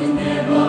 від.